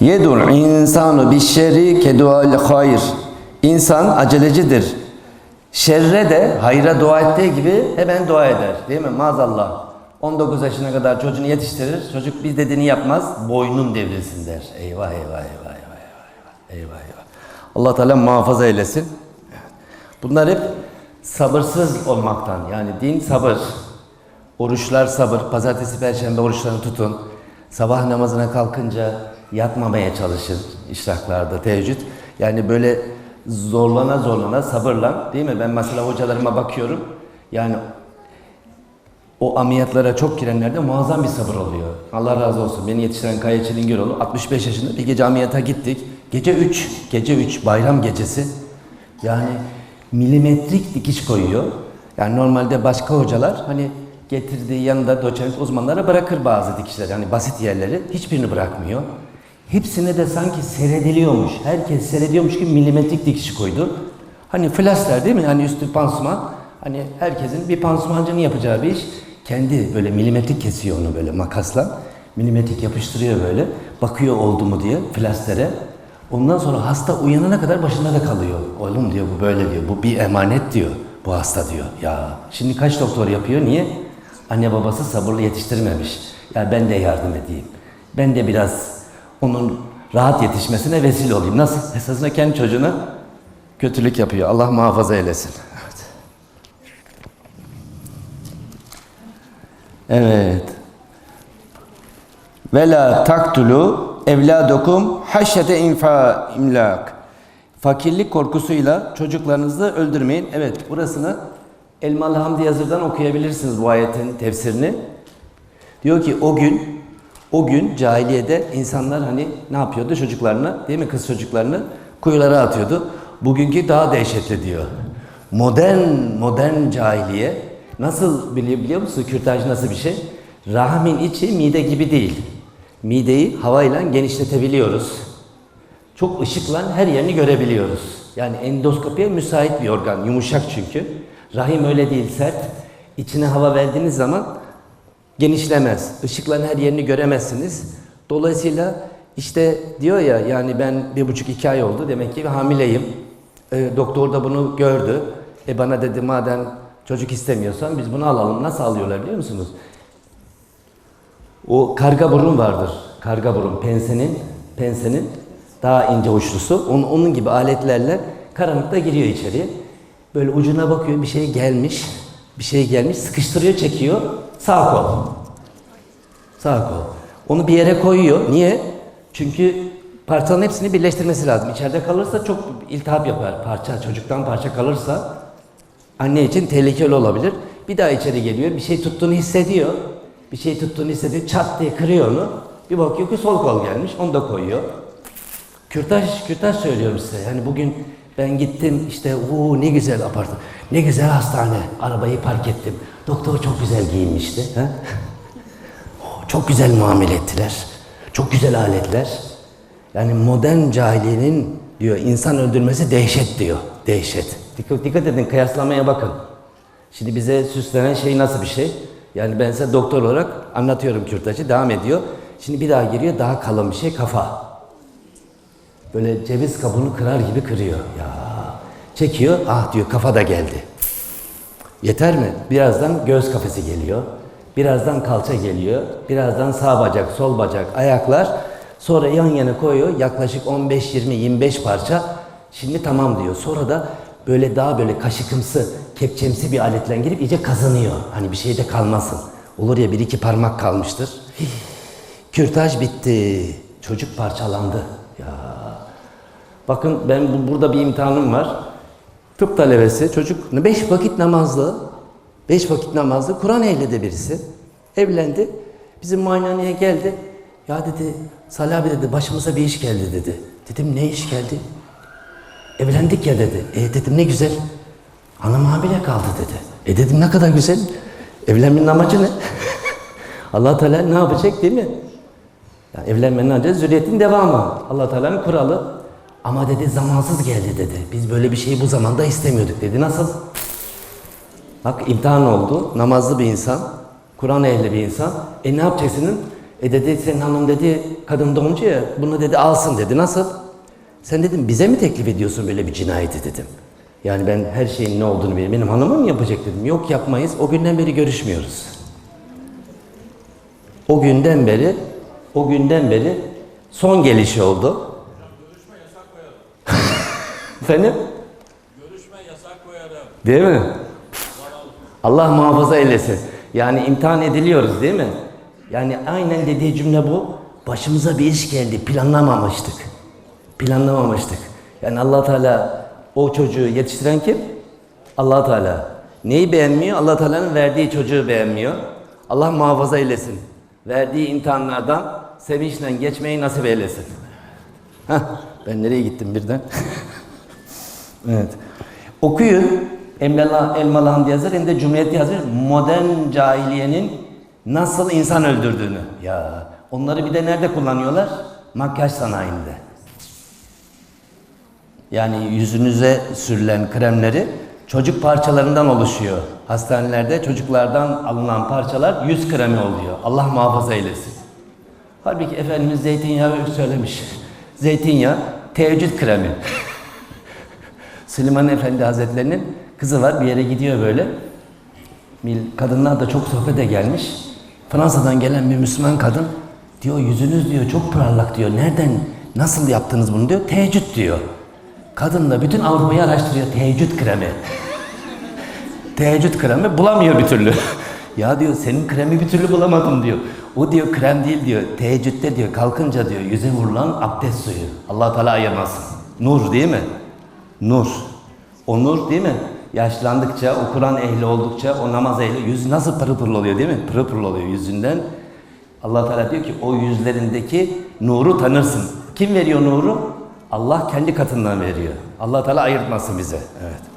Yedul insanu bir şerri kedual hayır. İnsan acelecidir. Şerre de hayra dua ettiği gibi hemen dua eder. Değil mi? Maazallah. 19 yaşına kadar çocuğunu yetiştirir. Çocuk bir dediğini yapmaz. Boynun devrilsin der. Eyvah eyvah eyvah eyvah eyvah. Eyvah eyvah. Allah Teala muhafaza eylesin. Bunlar hep sabırsız olmaktan. Yani din sabır. Oruçlar sabır. Pazartesi, perşembe oruçlarını tutun. Sabah namazına kalkınca yatmamaya çalışın. işraklarda, teheccüd. Yani böyle zorlana zorlana sabırla değil mi? Ben mesela hocalarıma bakıyorum. Yani o ameliyatlara çok girenlerde muazzam bir sabır oluyor. Allah razı olsun. Beni yetiştiren Kaya Çilingiroğlu 65 yaşında bir gece ameliyata gittik. Gece 3, gece 3 bayram gecesi. Yani milimetrik dikiş koyuyor. Yani normalde başka hocalar hani getirdiği yanında doçent uzmanlara bırakır bazı dikişler. Yani basit yerleri hiçbirini bırakmıyor. Hepsine de sanki seyrediliyormuş. Herkes seyrediyormuş gibi milimetrik dikiş koydu. Hani flaster değil mi? Hani üstü pansuman. Hani herkesin bir pansumancının yapacağı bir iş. Kendi böyle milimetrik kesiyor onu böyle makasla. Milimetrik yapıştırıyor böyle. Bakıyor oldu mu diye flastere. Ondan sonra hasta uyanana kadar başında da kalıyor. Oğlum diyor bu böyle diyor. Bu bir emanet diyor. Bu hasta diyor. Ya şimdi kaç doktor yapıyor? Niye? Anne babası sabırlı yetiştirmemiş. Ya ben de yardım edeyim. Ben de biraz onun rahat yetişmesine vesile olayım. Nasıl? Esasında kendi çocuğuna kötülük yapıyor. Allah muhafaza eylesin. Evet. Evet. Ve la taktulu evladokum haşyete infa imlak. Fakirlik korkusuyla çocuklarınızı öldürmeyin. Evet burasını Elmalı Hamdi Yazır'dan okuyabilirsiniz bu ayetin tefsirini. Diyor ki o gün o gün cahiliyede insanlar hani ne yapıyordu çocuklarını değil mi kız çocuklarını kuyulara atıyordu. Bugünkü daha dehşetli diyor. Modern modern cahiliye nasıl biliyor, biliyor musun kürtaj nasıl bir şey? Rahmin içi mide gibi değil. Mideyi havayla genişletebiliyoruz. Çok ışıkla her yerini görebiliyoruz. Yani endoskopiye müsait bir organ. Yumuşak çünkü. Rahim öyle değil sert. İçine hava verdiğiniz zaman genişlemez. Işıkla her yerini göremezsiniz. Dolayısıyla işte diyor ya yani ben bir buçuk iki ay oldu demek ki hamileyim. E, doktor da bunu gördü. E bana dedi madem çocuk istemiyorsan biz bunu alalım. Nasıl alıyorlar biliyor musunuz? O karga burun vardır. Karga burun pensenin pensenin daha ince uçlusu. Onun, onun gibi aletlerle karanlıkta giriyor içeriye. Böyle ucuna bakıyor bir şey gelmiş. Bir şey gelmiş sıkıştırıyor çekiyor. Sağ kol. Sağ kol. Onu bir yere koyuyor. Niye? Çünkü parçanın hepsini birleştirmesi lazım. İçeride kalırsa çok iltihap yapar. Parça çocuktan parça kalırsa anne için tehlikeli olabilir. Bir daha içeri geliyor. Bir şey tuttuğunu hissediyor. Bir şey tuttuğunu hissediyor. Çat diye kırıyor onu. Bir bakıyor ki sol kol gelmiş. Onu da koyuyor. Kürtaj, kürtaj söylüyorum size. Yani bugün ben gittim işte uuu ne güzel apartman, ne güzel hastane. Arabayı park ettim. Doktor çok güzel giyinmişti. Ha? Oh, Çok güzel muamele ettiler. Çok güzel aletler. Yani modern cahiliyenin diyor insan öldürmesi dehşet diyor. Dehşet. Dikkat, dikkat edin kıyaslamaya bakın. Şimdi bize süslenen şey nasıl bir şey? Yani ben size doktor olarak anlatıyorum kürtajı. Devam ediyor. Şimdi bir daha giriyor daha kalın bir şey kafa. Böyle ceviz kabuğunu kırar gibi kırıyor. Ya çekiyor. Ah diyor kafa da geldi. Yeter mi? Birazdan göğüs kafesi geliyor. Birazdan kalça geliyor. Birazdan sağ bacak, sol bacak, ayaklar. Sonra yan yana koyuyor. Yaklaşık 15, 20, 25 parça. Şimdi tamam diyor. Sonra da böyle daha böyle kaşıkımsı, kepçemsi bir aletle girip iyice kazanıyor. Hani bir şey de kalmasın. Olur ya bir iki parmak kalmıştır. Kürtaj bitti. Çocuk parçalandı. Bakın ben bu, burada bir imtihanım var. Tıp talebesi, çocuk beş vakit namazlı, beş vakit namazlı, Kur'an ehli birisi. Evlendi. Bizim muayenehaneye geldi. Ya dedi, Salih abi dedi, başımıza bir iş geldi dedi. Dedim ne iş geldi? Evlendik ya dedi. E dedim ne güzel. Hanım hamile kaldı dedi. E dedim ne kadar güzel. Evlenmenin amacı ne? allah Teala ne yapacak değil mi? Yani evlenmenin amacı zürriyetin devamı. allah Teala'nın kuralı. Ama dedi zamansız geldi dedi. Biz böyle bir şeyi bu zamanda istemiyorduk dedi. Nasıl? Bak imtihan oldu. Namazlı bir insan. Kur'an ehli bir insan. E ne yapacaksın? E dedi senin hanım dedi kadın doğumcu ya bunu dedi alsın dedi. Nasıl? Sen dedim bize mi teklif ediyorsun böyle bir cinayeti dedim. Yani ben her şeyin ne olduğunu biliyorum. Benim hanımım mı yapacak dedim. Yok yapmayız. O günden beri görüşmüyoruz. O günden beri, o günden beri son gelişi oldu. Efendim? Görüşme yasak koyarım. Değil mi? Allah muhafaza eylesin. Yani imtihan ediliyoruz değil mi? Yani aynen dediği cümle bu. Başımıza bir iş geldi. Planlamamıştık. Planlamamıştık. Yani allah Teala o çocuğu yetiştiren kim? allah Teala. Neyi beğenmiyor? allah Teala'nın verdiği çocuğu beğenmiyor. Allah muhafaza eylesin. Verdiği imtihanlardan sevinçle geçmeyi nasip eylesin. Heh, ben nereye gittim birden? Evet. Okuyun. Emlala, Elmalı Hamdi yazar hem de Cumhuriyet yazar. Modern cahiliyenin nasıl insan öldürdüğünü. Ya onları bir de nerede kullanıyorlar? Makyaj sanayinde. Yani yüzünüze sürülen kremleri çocuk parçalarından oluşuyor. Hastanelerde çocuklardan alınan parçalar yüz kremi oluyor. Allah muhafaza eylesin. Halbuki Efendimiz zeytinyağı söylemiş. Zeytinyağı teheccüd kremi. Süleyman Efendi Hazretlerinin kızı var bir yere gidiyor böyle. Kadınlar da çok sohbete gelmiş. Fransa'dan gelen bir Müslüman kadın diyor yüzünüz diyor çok parlak diyor. Nereden nasıl yaptınız bunu diyor. Teheccüd diyor. Kadın da bütün Avrupa'yı araştırıyor teheccüd kremi. teheccüd kremi bulamıyor bir türlü. ya diyor senin kremi bir türlü bulamadım diyor. O diyor krem değil diyor. Teheccüde diyor kalkınca diyor yüze vurulan abdest suyu. Allah Teala ayırmasın. Nur değil mi? Nur. O nur değil mi? Yaşlandıkça, o Kur'an ehli oldukça, o namaz ehli, yüz nasıl pırıl pırıl oluyor değil mi? Pırıl pırıl oluyor yüzünden. allah Teala diyor ki o yüzlerindeki nuru tanırsın. Kim veriyor nuru? Allah kendi katından veriyor. allah Teala ayırtmasın bize. Evet.